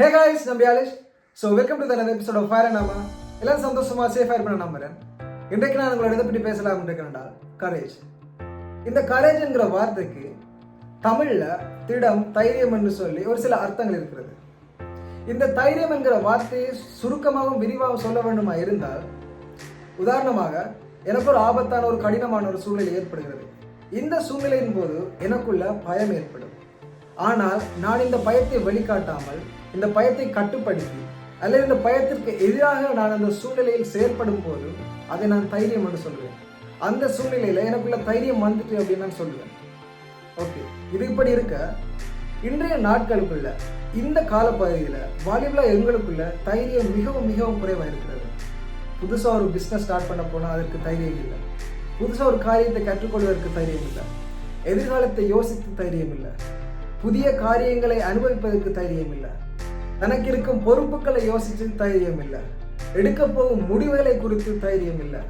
ஹே guys நம்பி ஆலேஷ் so welcome to தனது எபிசோட் ஆஃப் ஃபயர் நாம எல்லாம் சந்தோஷமா சேஃபாக இருப்பேன் நம்புறேன். இன்றைக்கு நான் உங்களோட இதை பற்றி பேசலாம் இருக்கேன்டா கரேஜ் இந்த கரேஜ்ங்கிற வார்த்தைக்கு தமிழில் திடம் தைரியம் என்று சொல்லி ஒரு சில அர்த்தங்கள் இருக்கிறது. இந்த தைரியம் என்கிற வார்த்தையை சுருக்கமாகவும் விரிவாகவும் சொல்ல வேண்டுமா இருந்தால் உதாரணமாக எனக்கு ஒரு ஆபத்தான ஒரு கடினமான ஒரு சூழ்நிலை ஏற்படுகிறது. இந்த சூழ்நிலையின் போது எனக்குள்ள பயம் ஏற்படும். ஆனால் நான் இந்த பயத்தை வெளிக்காட்டாமல் இந்த பயத்தை கட்டுப்படுத்தி அல்லது இந்த பயத்திற்கு எதிராக நான் அந்த சூழ்நிலையில் செயற்படும் போது அதை நான் தைரியம் என்று சொல்லுவேன் அந்த சூழ்நிலையில் எனக்குள்ள தைரியம் வந்துட்டு அப்படின்னு நான் சொல்லுவேன் ஓகே இது இப்படி இருக்க. இன்றைய நாட்களுக்குள்ள இந்த காலப்பகுதியில் வாலிபலா எங்களுக்குள்ள தைரியம் மிகவும் மிகவும் குறைவாக இருக்கிறது புதுசாக ஒரு பிஸ்னஸ் ஸ்டார்ட் பண்ண போனால் அதற்கு தைரியம் இல்லை. புதுசாக ஒரு காரியத்தை கற்றுக்கொள்வதற்கு தைரியம் இல்லை. எதிர்காலத்தை யோசித்து தைரியம் இல்லை. புதிய காரியங்களை அனுபவிப்பதற்கு தைரியம் இல்லை. தனக்கு இருக்கும் பொறுப்புகளை யோசித்து தைரியம் இல்லை எடுக்க போகும் முடிவுகளை குறித்து தைரியம் இல்லை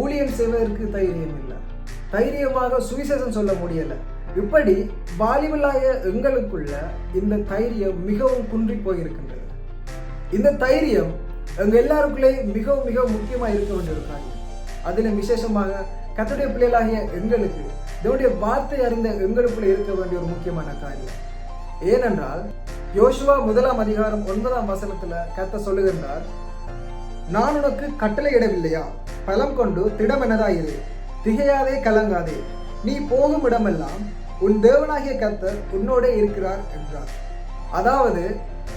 ஊழியம் செய்வதற்கு தைரியம் இல்லை தைரியமாக சுவிசேஷம் சொல்ல முடியல. இப்படி வாலிபலாய எங்களுக்குள்ள இந்த தைரியம் மிகவும் குன்றி போயிருக்கின்றது. இந்த தைரியம் எங்க எல்லாருக்குள்ளே மிகவும் மிகவும் முக்கியமாக இருக்க வேண்டியிருக்காங்க அதில் விசேஷமாக கத்துடைய பிள்ளைகளாகிய எங்களுக்கு இதனுடைய வார்த்தை அறிந்த எங்களுக்குள்ளே இருக்க வேண்டிய ஒரு முக்கியமான காரியம். ஏனென்றால் யோசுவா முதலாம் அதிகாரம் ஒன்பதாம் வசனத்துல கத்த சொல்லுகின்றார் நான் உனக்கு கட்டளையிடவில்லையா பலம் கொண்டு திடமெனதாயிரு திகையாதே கலங்காதே. நீ போகும் இடமெல்லாம் உன் தேவனாகிய கத்தர் உன்னோடே இருக்கிறார் என்றார். அதாவது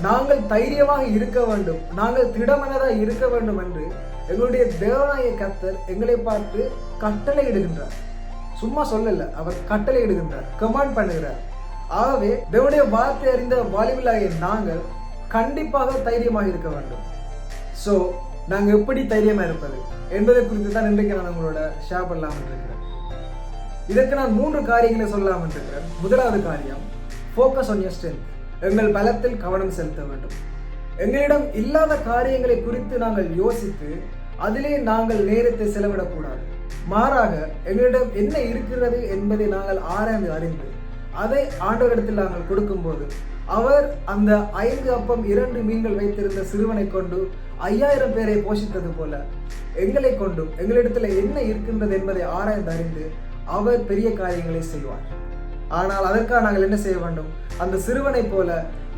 நாங்கள் தைரியமாக இருக்க வேண்டும். நாங்கள் திடமனதாக இருக்க வேண்டும் என்று எங்களுடைய தேவனாகிய கத்தர் எங்களை பார்த்து கட்டளை இடுகின்றார் சும்மா சொல்லல அவர் கட்டளை இடுகின்றார் கமாண்ட் பண்ணுகிறார். ஆகவே தேவனுடைய வார்த்தை அறிந்த வாலிபலாகிய நாங்கள் கண்டிப்பாக தைரியமாக இருக்க வேண்டும். ஸோ நாங்கள் எப்படி தைரியமாக இருப்பது? என்பதை குறித்து தான் இன்றைக்கு நான் உங்களோட ஷேர் பண்ணலாம் இருக்கிறேன். இதற்கு நான் மூன்று காரியங்களை சொல்லலாம் இருக்கிறேன். முதலாவது காரியம் ஃபோக்கஸ் ஆன் யர் ஸ்ட்ரென்த் எங்கள் பலத்தில் கவனம் செலுத்த வேண்டும். எங்களிடம் இல்லாத காரியங்களை குறித்து நாங்கள் யோசித்து அதிலே நாங்கள் நேரத்தை செலவிடக்கூடாது. மாறாக எங்களிடம் என்ன இருக்கிறது என்பதை நாங்கள் ஆராய்ந்து அறிந்து அதை ஆண்டவரிடத்தில் நாங்கள் கொடுக்கும்போது அவர் அந்த ஐந்து அப்பம் இரண்டு மீன்கள் வைத்திருந்த சிறுவனை கொண்டு ஐயாயிரம் பேரை போஷித்தது போல எங்களை கொண்டும் எங்களிடத்தில் என்ன இருக்கின்றது என்பதை ஆராய்ந்து அறிந்து அவர் பெரிய காரியங்களை செய்வார். ஆனால் அதற்காக நாங்கள் என்ன செய்ய வேண்டும்? அந்த சிறுவனைப் போல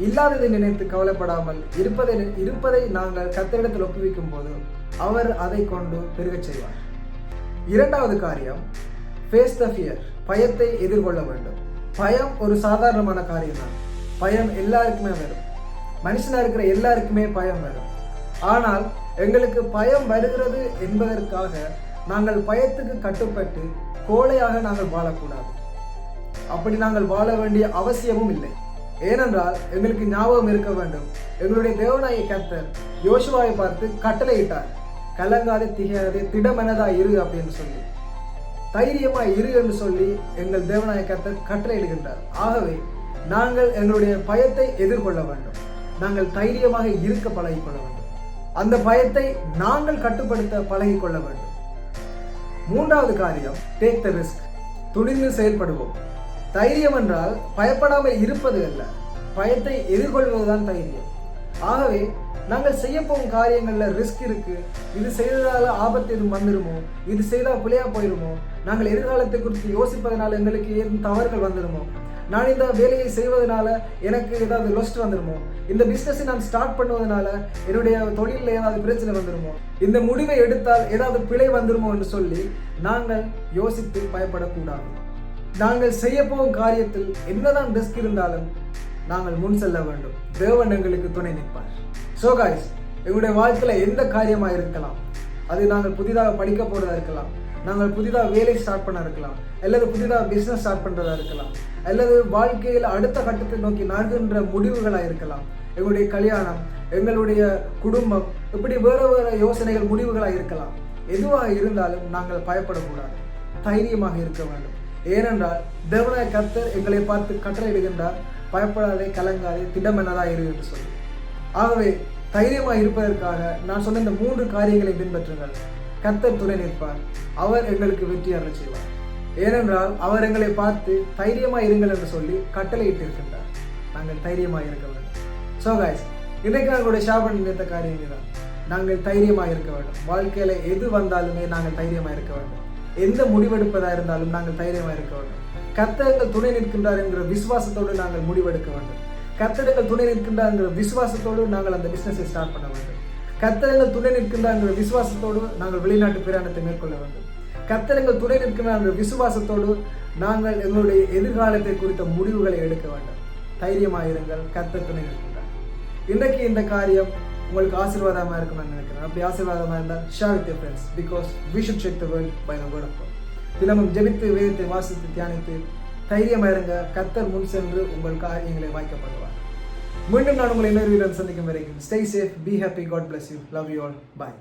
இல்லாததை நினைத்து கவலைப்படாமல் இருப்பதை இருப்பதை நாங்கள் கத்தரிடத்தில் ஒப்புவிக்கும் போது அவர் அதை கொண்டு பெருகச் செய்வார். இரண்டாவது காரியம் ஃபேஸ் த ஃபியர் பயத்தை எதிர்கொள்ள வேண்டும். பயம் ஒரு சாதாரணமான காரியம் தான். பயம் எல்லாருக்குமே வரும். மனுஷனா இருக்கிற எல்லாருக்குமே பயம் வரும். ஆனால் எங்களுக்கு பயம் வருகிறது என்பதற்காக நாங்கள் பயத்துக்கு கட்டுப்பட்டு கோழையாக நாங்கள் வாழக்கூடாது. அப்படி நாங்கள் வாழ வேண்டிய அவசியமும் இல்லை. ஏனென்றால் எங்களுக்கு ஞாபகம் இருக்க வேண்டும். எங்களுடைய தேவனாய கர்த்தர் யோசுவாவை பார்த்து கட்டளையிட்டார். கலங்காதே திகையாதே திடமெனதா இரு அப்படின்னு சொல்லி. தைரியமா இரு என்று சொல்லி எங்கள் தேவனாய கர்த்தர் கட்டளையிடுகின்றார் ஆகவே நாங்கள் எங்களுடைய பயத்தை எதிர்கொள்ள வேண்டும். நாங்கள் தைரியமாக இருக்க பழகிக்கொள்ள வேண்டும். அந்த பயத்தை நாங்கள் கட்டுப்படுத்த பழகிக்கொள்ள வேண்டும். மூன்றாவது காரியம் டேக் த ரிஸ்க் துணிந்து செயல்படுவோம். தைரியம் என்றால் பயப்படாமல் இருப்பது அல்ல. பயத்தை எதிர்கொள்வதுதான் தைரியம். ஆகவே நாங்கள் செய்ய போகும் காரியங்களில் ரிஸ்க் இருக்கு. இது செய்ததால் ஆபத்து எதுவும் வந்துடுமோ இது செய்தால் பிள்ளையா போயிடுமோ நாங்கள் எதிர்காலத்தை குறித்து யோசிப்பதனால் எங்களுக்கு ஏதும் தவறுகள் வந்துடுமோ நான் இந்த வேலையை செய்வதனால எனக்கு ஏதாவது லொஸ்ட் வந்துடுமோ இந்த பிஸ்னஸை நான் ஸ்டார்ட் பண்ணுவதனால என்னுடைய தொழிலில் ஏதாவது பிரச்சனை வந்துடுமோ இந்த முடிவை எடுத்தால் ஏதாவது பிழை வந்துடுமோ என்று சொல்லி நாங்கள் யோசித்து பயப்படக்கூடாது. நாங்கள் செய்ய போகும் காரியத்தில் என்னதான் ரிஸ்க் இருந்தாலும் நாங்கள் முன் செல்ல வேண்டும். தேவன் எங்களுக்கு துணை நிற்பார். ஸோ காய்ஸ் எங்களுடைய வாழ்க்கையில் எந்த காரியமாக இருக்கலாம்? அது நாங்கள் புதிதாக படிக்க போகிறதா இருக்கலாம். நாங்கள் புதிதாக வேலை ஸ்டார்ட் பண்ண இருக்கலாம். அல்லது புதிதாக பிஸ்னஸ் ஸ்டார்ட் பண்ணுறதா இருக்கலாம். அல்லது வாழ்க்கையில் அடுத்த கட்டத்தை நோக்கி நகர்கின்ற முடிவுகளாக இருக்கலாம். எங்களுடைய கல்யாணம் எங்களுடைய குடும்பம் இப்படி வேறு வேறு யோசனைகள் முடிவுகளாக இருக்கலாம். எதுவாக இருந்தாலும் நாங்கள் பயப்படக்கூடாது. தைரியமாக இருக்க வேண்டும். ஏனென்றால் தேவனாய கர்த்தர் எங்களை பார்த்து கட்டளையிடுகின்றார். பயப்படாதே கலங்காதே திடமெனதா இரு என்று சொல்லி. ஆகவே தைரியமாக இருப்பதற்காக நான் சொன்ன இந்த மூன்று காரியங்களை பின்பற்றுங்கள். கர்த்தர் துணை நிற்பார். அவர் எங்களுக்கு வெற்றி அருள் செய்வார். ஏனென்றால் அவர் எங்களை பார்த்து தைரியமாக இருங்கள் என்று சொல்லி கட்டளையிட்டு இருக்கின்றார் நாங்கள் தைரியமாக இருக்க வேண்டும். ஸோ காய்ஸ் இன்றைக்கு நாங்களுடைய ஷேர் பண்ணி நினைத்த நாங்கள் தைரியமாக இருக்க வேண்டும். வாழ்க்கையில் எது வந்தாலுமே நாங்கள் தைரியமாக இருக்க வேண்டும். எந்த முடிவெடுப்பதாக இருந்தாலும் நாங்கள் தைரியமாக இருக்க வேண்டும் கர்த்தர்கள் துணை நிற்கின்றார் என்கிற விசுவாசத்தோடு நாங்கள் முடிவெடுக்க வேண்டும். கத்தடங்கள் துணை நிற்கின்றாங்கிற விசுவாசத்தோடு நாங்கள் அந்த பிஸ்னஸை ஸ்டார்ட் பண்ண வேண்டும். கத்தடங்கள் துணை நிற்கின்றாங்கிற விசுவாசத்தோடு நாங்கள் வெளிநாட்டு பிரயாணத்தை மேற்கொள்ள வேண்டும். கத்தடங்கள் துணை நிற்கின்ற விசுவாசத்தோடு நாங்கள் எங்களுடைய எதிர்காலத்தை குறித்த முடிவுகளை எடுக்க வேண்டும். தைரியமாயிருங்கள் கத்த துணை நிற்கின்றார். இன்றைக்கு இந்த காரியம் உங்களுக்கு ஆசீர்வாதமாக இருக்கும் நினைக்கிறேன். அப்படி ஆசீர்வாதமாக இருந்தால் share with friends because we should check the world by the word of தினமும் ஜெபித்து வேதத்தை வாசித்து தியானித்து தைரியமாக இருங்க. கத்தர் முன் சென்று உங்கள் காரியங்களை வாய்க்கப்படுவார். மீண்டும் நான் உங்களை இன்னொரு வீரன் சந்திக்கும் வரைக்கும் stay safe be happy God bless you love you all bye